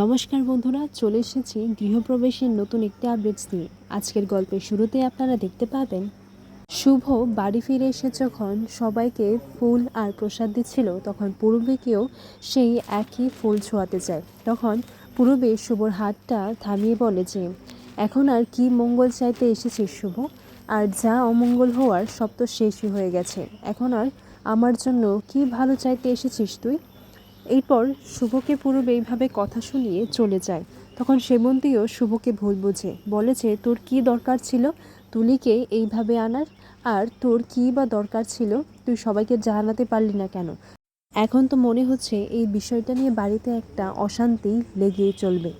নমস্কার বন্ধুরা, চলে এসেছি গৃহপ্রবেশের নতুন একটি আপডেটস নিয়ে। আজকের গল্পের শুরুতে আপনারা দেখতে পাবেন, শুভ বাড়ি ফিরে এসে যখন সবাইকে ফুল আর প্রসাদ দিচ্ছিল, তখন পূর্বীকেও সেই একই ফুল ছোঁয়াতে চায় তখন পূর্বে শুভর হাতটা থামিয়ে বলে যে, এখন আর কি মঙ্গল চাইতে এসেছিস শুভ? আর যা অমঙ্গল হওয়ার সব তো শেষই হয়ে গেছে। এখন আর আমার জন্য কি ভালো চাইতে এসেছিস তুই? এরপর শুভকে পূর্বে এইভাবে কথা শুনিয়ে চলে যায়। তখন সেবন্তীও শুভকে ভুল বোঝে। বলে যে, তোর কি দরকার ছিল? তুলিকে এইভাবে আনার? আর তোর কি বা দরকার ছিল? তুই সবাইকে জানাতে পারলি না কেন? এখন তো মনে হচ্ছে এই বিষয়টা নিয়ে বাড়িতে একটা অশান্তি লেগেই চলবে।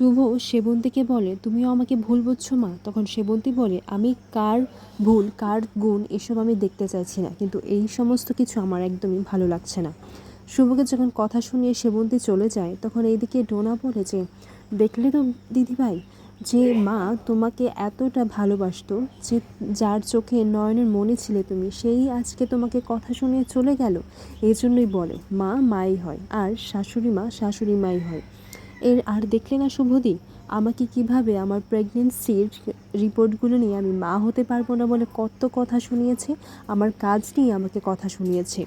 শুভ সেবন্তীকে বলে, তুমিও আমাকে ভুল বুঝছ মা? তখন সেবন্তী বলে, আমি কার ভুল, কার গুণ, এসব আমি দেখতে চাইছি না। কিন্তু এই সমস্ত কিছু আমার একদমই ভালো লাগছে না। শুভকে যখন কথা শুনিয়ে সেবন্তী চলে যায়, তখন এইদিকে ডোনা বলে যে, দেখলে তো দিদিভাই, যে মা তোমাকে এতটা ভালোবাসতো, যে যার চোখে নয়নের মনে ছিলে তুমি, সেই আজকে তোমাকে কথা শুনিয়ে চলে গেল, এই জন্যই বলে, মা মাই হয়, আর শাশুড়ি মা শাশুড়ি মাই হয়। এর আর দেখলে না শুভদি, আমাকে কীভাবে আমার প্রেগনেন্সির রিপোর্টগুলো নিয়ে আমি মা হতে পারব না বলে কত কথা শুনিয়েছে, আমার কাজ নিয়ে আমাকে কথা শুনিয়েছে।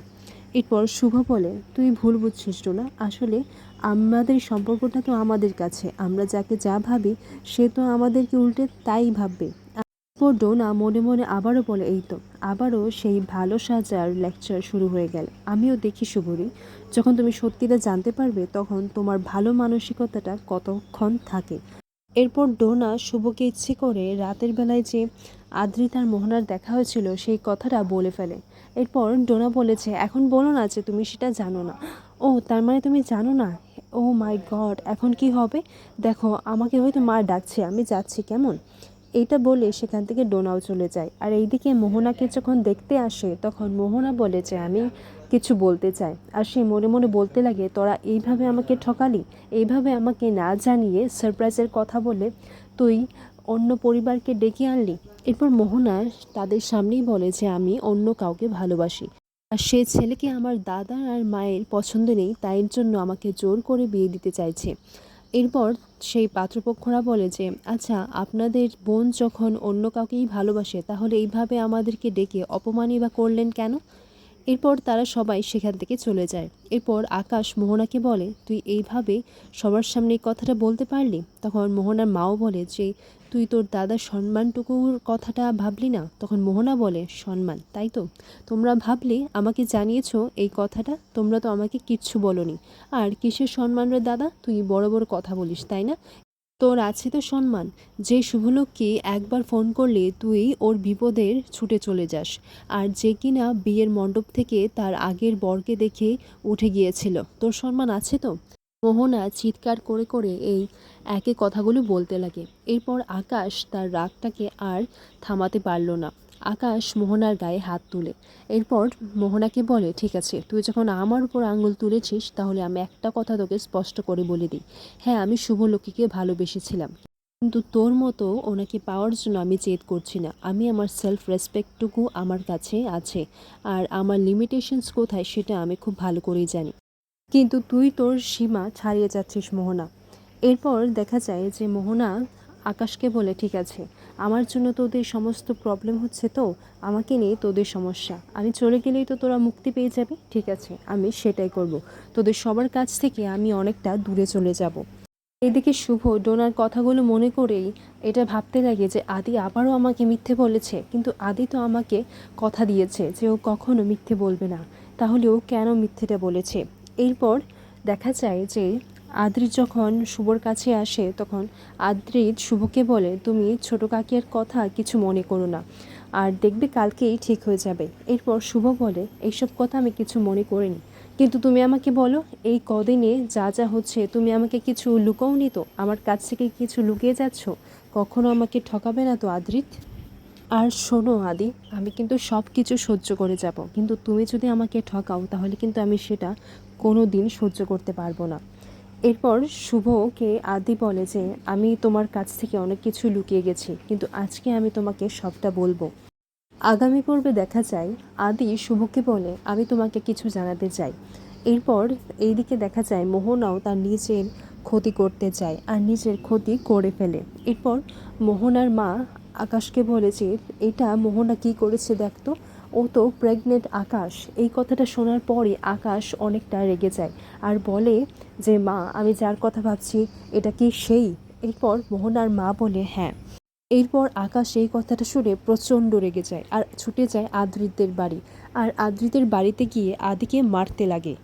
এরপর শুভ বলে, তুই ভুল বুঝছিস না আসলে আমাদের সম্পর্কটা তো আমাদের কাছে। আমরা যাকে যা ভাবি, সে তো আমাদেরকে উল্টে তাই ভাববে। এরপর ডোনা মনে মনে আবারও বলে, এই তো। আবারও সেই ভালো সাজার লেকচার শুরু হয়ে গেল। আমিও দেখি শুভরি। যখন তুমি সত্যিটা জানতে পারবে, তখন তোমার ভালো মানসিকতাটা কতক্ষণ থাকে? এরপর ডোনা শুভকে ইচ্ছে করে রাতের বেলায় যে আদ্রিতার মোহনার দেখা হয়েছিল, সেই কথাটা বলে ফেলে। এরপর ডোনা বলেছে, এখন বলো না যে তুমি সেটা জানো না। ও, তার মানে তুমি জানো না? ও মাই গড, এখন কি হবে? দেখো, আমাকে হয়তো মা ডাকছে, আমি যাচ্ছি, কেমন? এইটা বলে সেখান থেকে ডোনাও চলে যায়। আর এইদিকে মোহনাকে যখন দেখতে আসে, তখন মোহনা বলে যে, আমি কিছু বলতে চায়। আর সে মনে মনে বলতে লাগে, তোরা এইভাবে আমাকে ঠকালি, এইভাবে আমাকে না জানিয়ে সারপ্রাইজের কথা বলে তুই অন্য পরিবারকে ডেকে আনলি? এরপর মোহনা তাদের সামনেই বলে যে, আমি অন্য কাউকে ভালোবাসি। আর সে ছেলেকে আমার দাদা আর মায়ের পছন্দ নেই, তাই জন্য আমাকে জোর করে বিয়ে দিতে চাইছে। এরপর সেই পাত্রপক্ষরা বলে যে আচ্ছা আপনাদের বোন যখন অন্য কাউকেই ভালোবাসে, তাহলে এইভাবে আমাদেরকে ডেকে অপমানই বা করলেন কেন? এরপর তারা সবাই সেখান থেকে চলে যায়। এরপর আকাশ মোহনাকে বলে, তুই এইভাবে সবার সামনে এই কথাটা বলতে পারলি? তখন মোহনার মাও বলে, যে তুই তোর দাদার সম্মানটুকুর কথাটা ভাবলি না? তখন মোহনা বলে, সম্মান, তাই তো? তোমরা ভাবলে আমাকে জানিয়েছো এই কথাটা, তোমরা তো আমাকে কিচ্ছু বলনি। আর কিসের সম্মান রে দাদা? তুই বড় বড় কথা বলিস, তাই না? তোর আছে তো সম্মান। যে শুভলোককে একবার ফোন করলে তুই ওর বিপদের ছুটে চলে যাস। আর যে কিনা বিয়ের মণ্ডপ থেকে তার আগের বরকে দেখে উঠে গিয়েছিল। তোর সম্মান আছে তো? মোহনা চিৎকার করে করে এই একে কথাগুলো বলতে লাগে। এরপর আকাশ তার রাগটাকে আর থামাতে পারল না। আকাশ মোহনার গায়ে হাত তুলে। এরপর মোহনাকে বলে, ঠিক আছে, তুই যখন আমার উপর আঙুল তুলেছিস, তাহলে আমি একটা কথা তোকে স্পষ্ট করে বলে দিই। হ্যাঁ আমি শুভলক্ষীকে ভালোবেসেছিলাম। কিন্তু তোর মতো ওনাকে পাওয়ার জন্য আমি চেদ করছি না। আমি আমার সেলফ রেসপেক্টটুকু আমার কাছে আছে। আর আমার লিমিটেশনস কোথায়, সেটা আমি খুব ভালো করেই জানি। কিন্তু তুই তোর সীমা ছাড়িয়ে যাচ্ছিস মোহনা। এরপর দেখা যায় যে মোহনা আকাশকে বলে, ঠিক আছে আমার জন্য তোদের সমস্ত প্রবলেম হচ্ছে তো? আমাকে নিয়ে তোদের সমস্যা। আমি চলে গেলেই তো তোরা মুক্তি পেয়ে যাবে। ঠিক আছে, আমি সেটাই করব। তোদের সবার কাছ থেকে আমি অনেকটা দূরে চলে যাব। এদিকে শুভ, ডোনার কথাগুলো মনে করেই এটা ভাবতে লাগে যে আদি আবারও আমাকে মিথ্যে বলেছে। কিন্তু আদি তো আমাকে কথা দিয়েছে যে ও কখনো মিথ্যে বলবে না। তাহলে ও কেন মিথ্যেটা বলেছে? এরপর দেখা যায় যে আদ্রিত যখন শুভর কাছে আসে, তখন আদ্রিত শুভকে বলে, তুমি ছোট কাকিয়ার কথা কিছু মনে করো না, আর দেখবে কালকেই ঠিক হয়ে যাবে। এরপর শুভ বলে, এইসব কথা আমি কিছু মনে করিনি। কিন্তু তুমি আমাকে বলো, এই কদিনে যা যা হচ্ছে, তুমি আমাকে কিছু লুকাওনি তো? আমার কাছ থেকে কিছু লুকিয়ে যাচ্ছ? কখনো আমাকে ঠকাবে না তো আদ্রিত আর শোনো আদি, আমি কিন্তু সব কিছু সহ্য করে যাব। কিন্তু তুমি যদি আমাকে ঠকাও, তাহলে কিন্তু আমি সেটা কোনো দিন সহ্য করতে পারব না। এরপর শুভকে আদি বলে যে, আমি তোমার কাছ থেকে অনেক কিছু লুকিয়ে গেছি, কিন্তু আজকে আমি তোমাকে সবটা বলব। আগামী পর্বে দেখা যায়, আদি শুভকে বলে, আমি তোমাকে কিছু জানাতে চাই। এরপর এইদিকে দেখা যায়, মোহনাও তার নিজের ক্ষতি করতে চায় আর নিজের ক্ষতি করে ফেলে। এরপর মোহনার মা আকাশকে বলেছে এটা মোহনা কি করেছে দেখতো ও তো প্রেগনেন্ট আকাশ। এই কথাটা শোনার পরে আকাশ অনেকটা রেগে যায় আর বলে যে, মা, আমি যার কথা ভাবছি, এটা কি সেই? এরপর মোহনার মা বলে হ্যাঁ। এরপর আকাশ এই কথাটা শুনে প্রচণ্ড রেগে যায় আর ছুটে যায় আদ্রিতদের বাড়ি। আর আদ্রিতের বাড়িতে গিয়ে আদিকে মারতে লাগে।